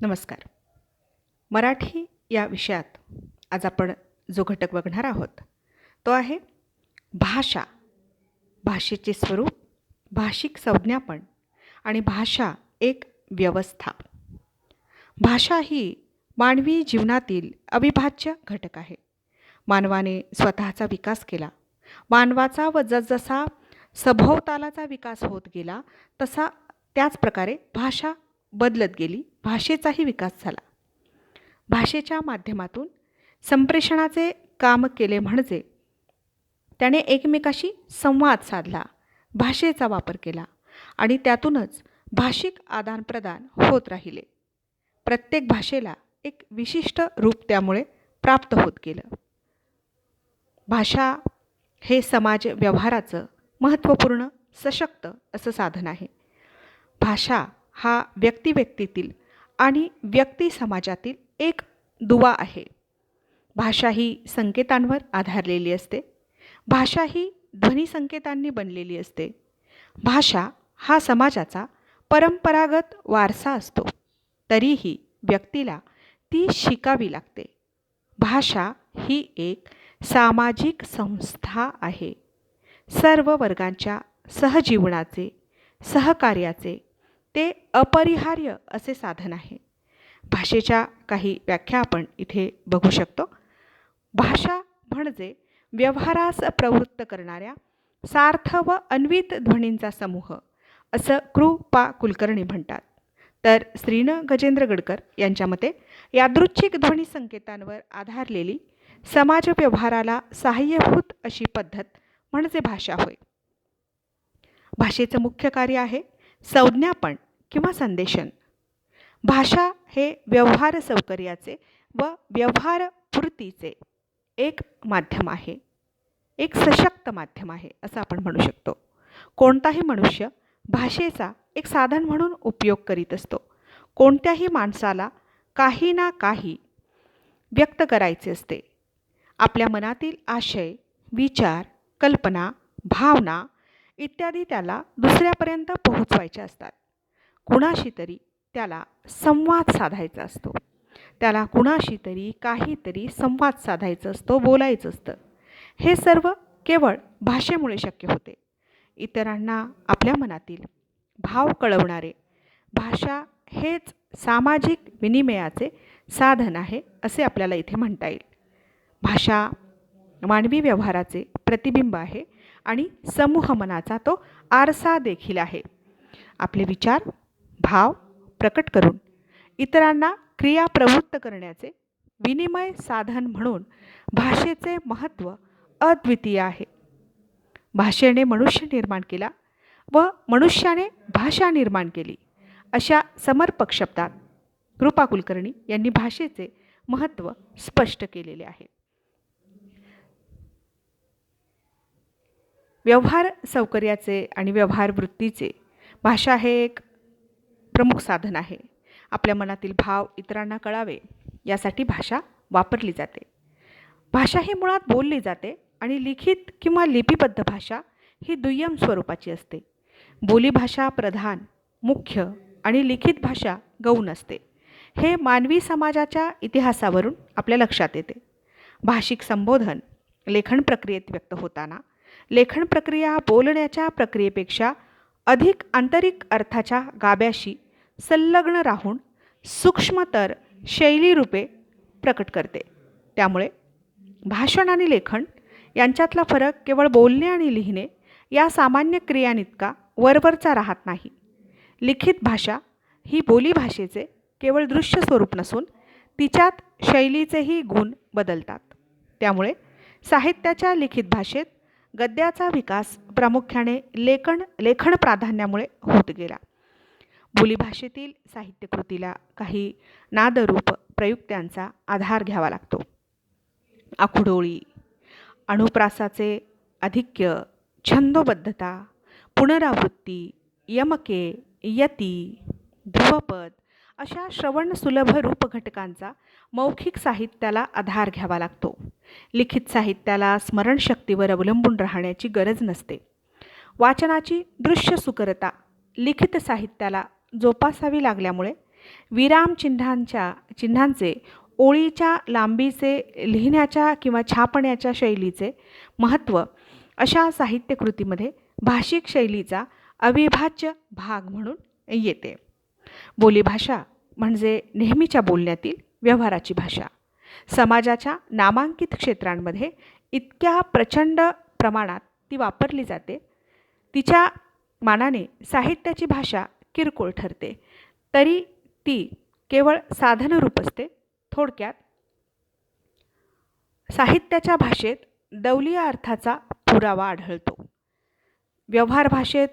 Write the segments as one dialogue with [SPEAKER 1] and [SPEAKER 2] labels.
[SPEAKER 1] नमस्कार. मराठी या विषयात आज आपण जो घटक बघणार आहोत तो आहे भाषा. भाषेचे स्वरूप भाषिक संज्ञापन आणि भाषा एक व्यवस्था. भाषा ही मानवी जीवनातील अविभाज्य घटक आहे. मानवाने स्वतःचा विकास केला मानवाचा व जसजसा सभोवतालाचा विकास होत गेला तसा त्याच प्रकारे भाषा बदलत गेली भाषेचाही विकास झाला. भाषेच्या माध्यमातून संप्रेषणाचे काम केले म्हणजे त्याने एकमेकाशी संवाद साधला भाषेचा वापर केला आणि त्यातूनच भाषिक आदानप्रदान होत राहिले. प्रत्येक भाषेला एक विशिष्ट रूप त्यामुळे प्राप्त होत गेलं. भाषा हे समाज व्यवहाराचं महत्त्वपूर्ण सशक्त असं साधन आहे. भाषा हा व्यक्तिव्यक्तीतील आणि व्यक्ती समाजातील एक दुवा आहे. भाषा ही संकेतांवर आधारलेली असते. भाषा ही ध्वनिसंकेतांनी बनलेली असते. भाषा हा समाजाचा परंपरागत वारसा असतो. तरीही व्यक्तीला ती शिकावी लागते. भाषा ही एक सामाजिक संस्था आहे. सर्व वर्गांच्या सहजीवनाचे सहकार्याचे ते अपरिहार्य असे साधन आहे. भाषेच्या काही व्याख्या आपण इथे बघू शकतो. भाषा म्हणजे व्यवहारास प्रवृत्त करणाऱ्या सार्थ व अन्वित ध्वनींचा समूह असं कृपा कुलकर्णी म्हणतात. तर श्रीन गजेंद्र गडकर यांच्या मते यादृच्छिक ध्वनी संकेतांवर आधारलेली समाज व्यवहाराला सहाय्यभूत अशी पद्धत म्हणजे भाषा होय. भाषेचं मुख्य कार्य आहे संज्ञापन. किंवा संदेशन. भाषा हे व्यवहार सौकर्याचे व व्यवहारपूर्तीचे एक माध्यम आहे. एक सशक्त माध्यम आहे असं आपण म्हणू शकतो. कोणताही मनुष्य भाषेचा एक साधन म्हणून उपयोग करीत असतो. कोणत्याही माणसाला काही ना काही व्यक्त करायचे असते. आपल्या मनातील आशय विचार कल्पना भावना इत्यादी त्याला दुसऱ्यापर्यंत पोहोचवायच्या असतात. कुणाशी तरी त्याला संवाद साधायचा असतो. त्याला कुणाशी तरी काहीतरी संवाद साधायचं असतो बोलायचं असतं. हे सर्व केवळ भाषेमुळे शक्य होते. इतरांना आपल्या मनातील भाव कळवणारे भाषा हेच सामाजिक विनिमयाचे साधन आहे असे आपल्याला इथे म्हणता येईल. भाषा मानवी व्यवहाराचे प्रतिबिंब आहे आणि समूह मनाचा तो आरसा देखील आहे. आपले विचार भाव प्रकट करून इतरांना क्रिया प्रवृत्त करण्याचे विनिमय साधन म्हणून भाषेचे महत्त्व अद्वितीय आहे. भाषेने मनुष्य निर्माण केला व मनुष्याने भाषा निर्माण केली अशा समर्पक शब्दात कृपा कुलकर्णी यांनी भाषेचे महत्त्व स्पष्ट केलेले आहे. व्यवहार सौकर्याचे आणि व्यवहार वृत्तीचे भाषा हे एक प्रमुख साधन आहे. आपल्या मनातील भाव इतरांना कळावे यासाठी भाषा वापरली जाते. भाषा ही मुळात बोलली जाते आणि लिखित किंवा लिपिबद्ध भाषा ही दुय्यम स्वरूपाची असते. बोलीभाषा प्रधान मुख्य आणि लिखित भाषा गौण असते. हे मानवी समाजाच्या इतिहासावरून आपल्या लक्षात येते. भाषिक संबोधन लेखन प्रक्रियेत व्यक्त होताना लेखन प्रक्रिया बोलण्याच्या प्रक्रियेपेक्षा अधिक आंतरिक अर्थाच्या गाब्याशी संलग्न राहून सूक्ष्मतर शैलीरूपे प्रकट करते. त्यामुळे भाषण आणि लेखन यांच्यातला फरक केवळ बोलणे आणि लिहिणे या सामान्य क्रियांइतका वरवरचा राहत नाही. लिखित भाषा ही बोलीभाषेचे केवळ दृश्य स्वरूप नसून तिच्यात शैलीचेही गुण बदलतात. त्यामुळे साहित्याच्या लिखित भाषेत गद्याचा विकास प्रामुख्याने लेखन लेखन प्राधान्यामुळे होत गेला. बोलीभाषेतील साहित्यकृतीला काही नादरूप प्रयुक्त्यांचा आधार घ्यावा लागतो. आखुडोळी अणुप्रासाचे अधिक्य छंदोबद्धता पुनरावृत्ती यमके यती ध्रुवपद अशा श्रवणसुलभ रूप घटकांचा मौखिक साहित्याला आधार घ्यावा लागतो. लिखित साहित्याला स्मरणशक्तीवर अवलंबून राहण्याची गरज नसते. वाचनाची दृश्य सुकरता लिखित साहित्याला जोपासावी लागल्यामुळे विराम चिन्हांच्या चिन्हांचे ओळीच्या लांबीचे लिहिण्याच्या किंवा छापण्याच्या शैलीचे महत्त्व अशा साहित्यकृतीमध्ये भाषिक शैलीचा अविभाज्य भाग म्हणून येते. बोलीभाषा म्हणजे नेहमीच्या बोलण्यातील व्यवहाराची भाषा. समाजाच्या नामांकित क्षेत्रांमध्ये इतक्या प्रचंड प्रमाणात ती वापरली जाते. तिच्या मानाने साहित्याची भाषा किरकोळ ठरते. तरी ती केवळ साधनरूप असते. थोडक्यात साहित्याच्या भाषेत दौलीय अर्थाचा पुरावा आढळतो. व्यवहार भाषेत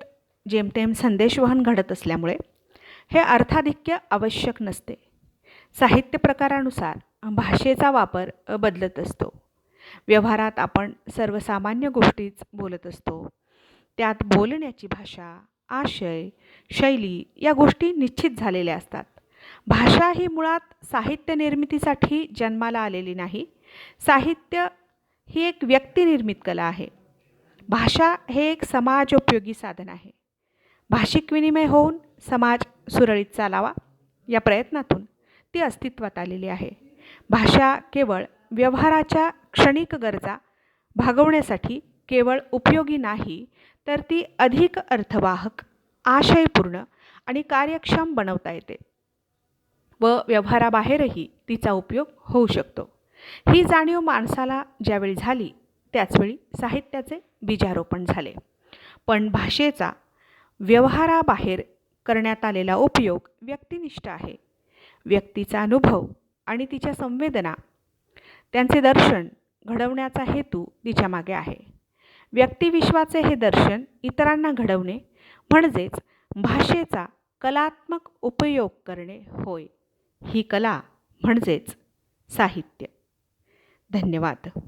[SPEAKER 1] जेमतेम संदेशवहन घडत असल्यामुळे हे अर्थाधिक्य आवश्यक नसते. साहित्य प्रकारानुसार भाषेचा वापर बदलत असतो. व्यवहारात आपण सर्वसामान्य गोष्टीच बोलत असतो. त्यात बोलण्याची भाषा आशय शैली या गोष्टी निश्चित झालेल्या असतात. भाषा ही मुळात साहित्य निर्मितीसाठी जन्माला आलेली नाही. साहित्य ही एक व्यक्तिनिर्मित कला आहे. भाषा हे एक समाज उपयोगी साधन आहे. भाषिक विनिमय होऊन समाज सुरळीत चालावा या प्रयत्नातून ती अस्तित्वात आलेली आहे. भाषा केवळ व्यवहाराच्या क्षणिक गरजा भागवण्यासाठी केवळ उपयोगी नाही तर ती अधिक अर्थवाहक आशयपूर्ण आणि कार्यक्षम बनवता येते व व्यवहाराबाहेरही तिचा उपयोग होऊ शकतो. ही जाणीव माणसाला ज्यावेळी झाली त्याचवेळी साहित्याचे बीजारोपण झाले. पण भाषेचा व्यवहाराबाहेर करण्यात आलेला उपयोग व्यक्तिनिष्ठ आहे. व्यक्तीचा अनुभव आणि तिच्या संवेदना त्यांचे दर्शन घडवण्याचा हेतू तिच्यामागे आहे. व्यक्तिविश्वाचे हे दर्शन इतरांना घडवणे म्हणजेच भाषेचा कलात्मक उपयोग करणे होय. ही कला म्हणजेच साहित्य. धन्यवाद.